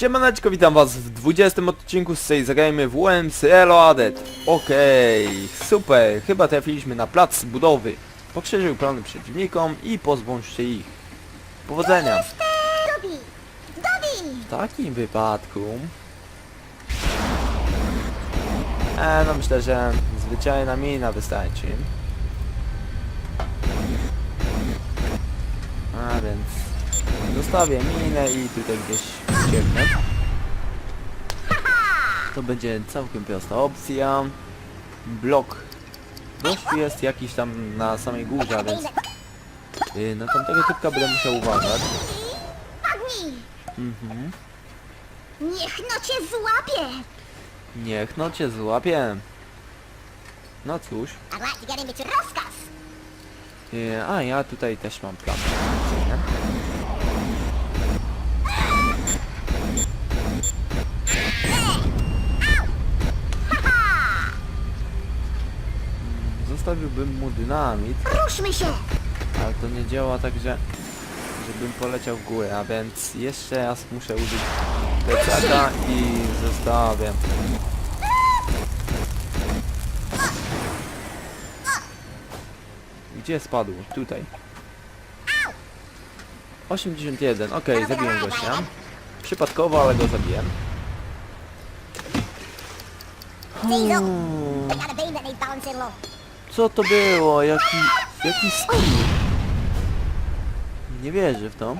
Siemaneczko, witam was w 20 odcinku z tej zagrajmy w WMC Adet. Okej, super, chyba trafiliśmy na plac budowy. Pokrzyżył plany przeciwnikom i pozbądźcie ich. Powodzenia! Dobby! Dobby! W takim wypadku... E, no myślę, że zwyczajna mina wystarczy. A więc... Zostawię minę i tutaj gdzieś ucieknę. To będzie całkiem prosta opcja. Blok. Gościu jest jakiś tam na samej górze, a więc yy, na tamtego typka będę musiał uważać. Mhm. Niech no cię złapie! Niech no cię złapie. No cóż. Yy, a ja tutaj też mam plan. Nie? Zostawiłbym mu dynamit, Ruszmy się! ale to nie działa tak, że żebym poleciał w górę, a więc jeszcze raz muszę użyć plecaka i zostawię. Gdzie spadł? Tutaj. 81, okej, zabiłem gościa. Przypadkowo, ale go zabiłem. Diesel! They got a beam that needs balancing low. Co to było? Jaki... Jaki skill? Nie wierzę w to.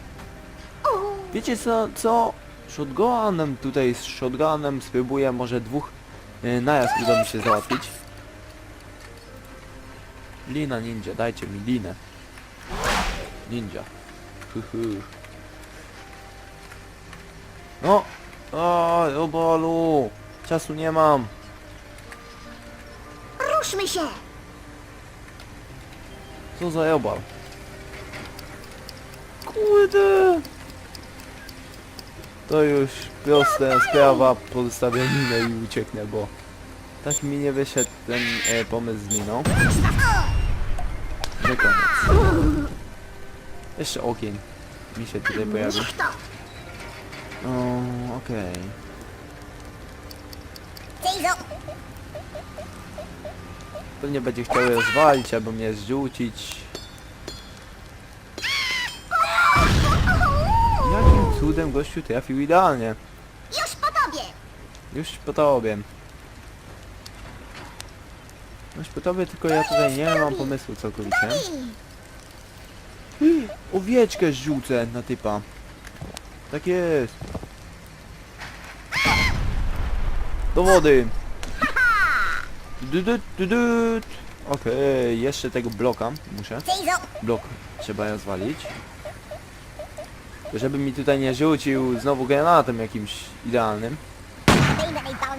Wiecie co, co? Shotgunem tutaj z shotgunem spróbuję może dwóch y, najazd uda mi się załatwić. Lina ninja, dajcie mi linę. Ninja. No! O, obolu! Czasu nie mam. Ruszmy się! Co za obal? Kurde! To już prosta sprawa, pozostawię minę i ucieknę, bo tak mi nie wyszedł ten e, pomysł z miną. Że koniec. Jeszcze ogień mi się tutaj pojawi. Niech to! O, okej. Diesel! Pewnie będzie chciał rozwalić albo mnie zrzucić. Jakim cudem gościu trafił idealnie? Już po tobie! Już po tobie. Już po tobie, tylko ja tutaj nie mam pomysłu całkowicie. Owieczkę rzucę na typa. Tak jest. Do wody. Dudut, dudut. Okej, jeszcze tego bloka muszę. Blok trzeba rozwalić. Żeby mi tutaj nie rzucił znowu granatem jakimś idealnym.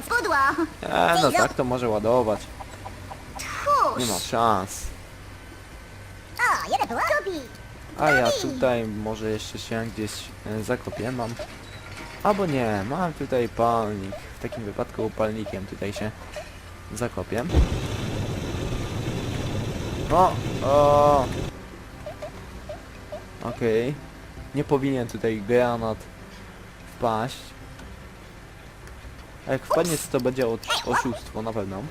Pudło! E, no tak to może ładować. Nie ma szans. A ja tutaj może jeszcze się gdzieś e, zakopię mam. Albo nie, mam tutaj palnik. W takim wypadku palnikiem tutaj się zakopię. O! O! Okej. Nie powinien tutaj granat wpaść. A jak wpadnie to będzie osz- oszustwo na pewno.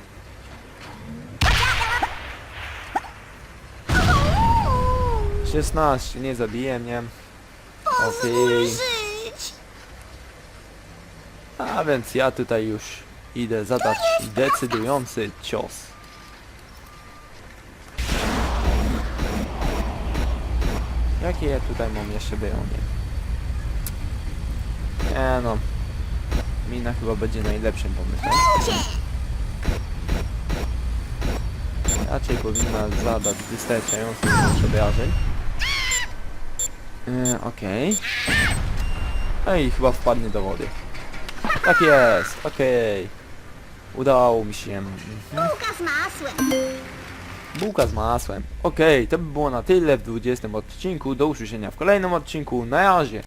16, nie zabije mnie. Okej. Żyć! A więc ja tutaj już idę zadać decydujący cios. Jakie ja tutaj mam jeszcze bronię? Nie no. Mina chyba będzie najlepszym pomysłem. Raczej powinna zadać wystarczająco obrażeń. Yy, Okej. No i chyba wpadnie do wody. Tak jest, okej. Udało mi się. Bułka z masłem! Bułka z masłem. Okej, to by było na tyle w 20 odcinku. Do usłyszenia w kolejnym odcinku. Na razie.